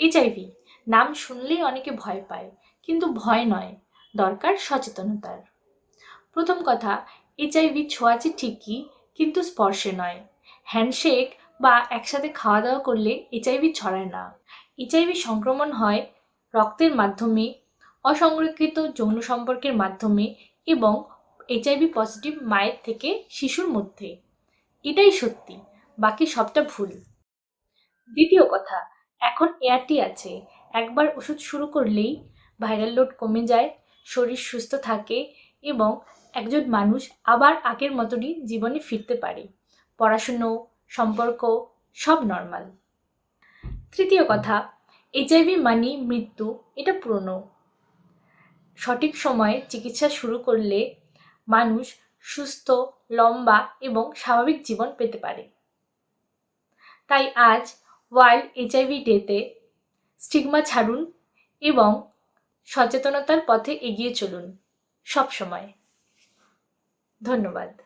HIV নাম শুনলেই অনেকে ভয় পায়, কিন্তু ভয় নয়, দরকার সচেতনতার। প্রথম কথা এইচআইভি ছোঁয়াচে ঠিকই, কিন্তু স্পর্শে নয়। হ্যান্ডশেক বা একসাথে খাওয়া দাওয়া করলে এইচআইভি ছড়ায় না। এইচআইভি সংক্রমণ হয় রক্তের মাধ্যমে, অসংরক্ষিত যৌন সম্পর্কের মাধ্যমে এবং এইচআইভি পজিটিভ মায়ের থেকে শিশুর মধ্যে। এটাই সত্যি, বাকি সবটা ভুল। দ্বিতীয় কথা এখন এআরটি আছে। একবার ওষুধ শুরু করলেই ভাইরাল লোড কমে যায়, শরীর সুস্থ থাকে এবং একজন মানুষ আবার আগের মতনই জীবনে ফিরতে পারে। পড়াশুনো, সম্পর্ক সব নর্মাল তৃতীয় কথা এইচআইভি মানি মৃত্যু, এটা পুরনো। সঠিক সময়ে চিকিৎসা শুরু করলে মানুষ সুস্থ, লম্বা এবং স্বাভাবিক জীবন পেতে পারে। তাই আজ ওয়ার্ল্ড এইচআইভি ডেতে স্টিগমা ছাড়ুন এবং সচেতনতার পথে এগিয়ে চলুন সবসময়। ধন্যবাদ।